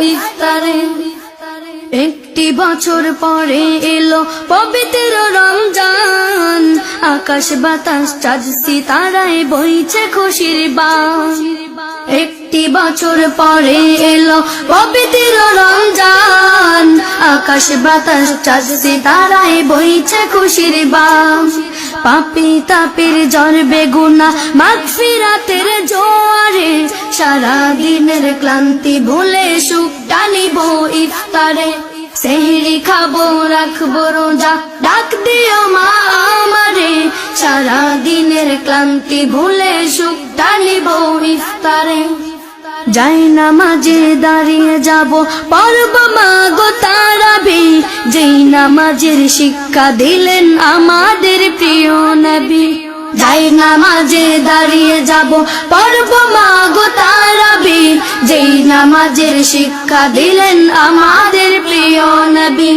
ইফতারে। একটি বছর পরে এলো পবিত্র রমজান। আকাশ বাতাস চাঁদ সিতারায় বইছে খুশির বান। একটি বছর পরে এলো পবিত্র রমজান। আকাশ বাতাস চাঁদ সিতারায় বইছে খুশির বান। পাপি তাপির জ্বর বেগুনা মাগফিরাতের জোয়ারে সারা দিনের ক্লান্তি ভুলে সুখ টানিব ইফতারে। সেহরি খাব, রাখব রোজা, ডাক দিও মা আমারে। সারা দিনের ক্লান্তি ভুলে সুখ টানিব ইফতারে। যাই না মাঝে দাঁড়িয়ে যাব পর্ব মাগো তারাবি। যেই নামাজের শিক্ষা দিলেন আমাদের প্রিয় নবী, যাই না মাঝে দাঁড়িয়ে যাব পর্ব মাগো তারাবি যেই নামাজের শিক্ষা দিলেন আমাদের প্রিয় নবী,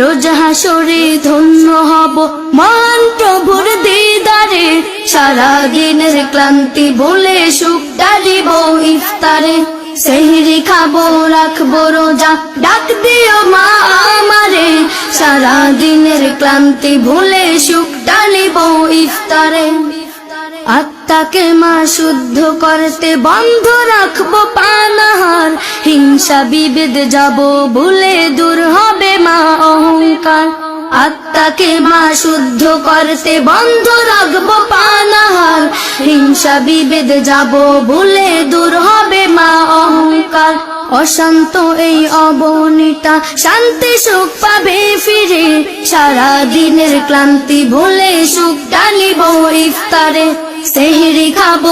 রোজ হাসরে ধন্য হব মান প্রভুর দিদারে। সারা দিনের ক্লান্তি বলে সুখ ডালিব ইফতারে। সেহরি খাব, রাখব রোজা। ডাক দিও মা আমারে সারা দিনের ক্লান্তি ভুলে সুখ ডালিব ইফতারে। আত্মাকে মা শুদ্ধ করতে বন্ধ রাখব পানাহার। হিংসা বিভেদ যাব ভুলে দূর হবে মা অহংকার। আত্মাকে মা শুদ্ধ করতে বন্ধ রাখব পানাহার। হিংসা বিভেদ যাব ভুলে দূর হবে অশান্ত এই অবনীতা, শান্তি সুখ পাবে ফিরে। সারা দিনের ক্লান্তি ভুলে সুখ ডালিব ইফতারে। সেহরি খাব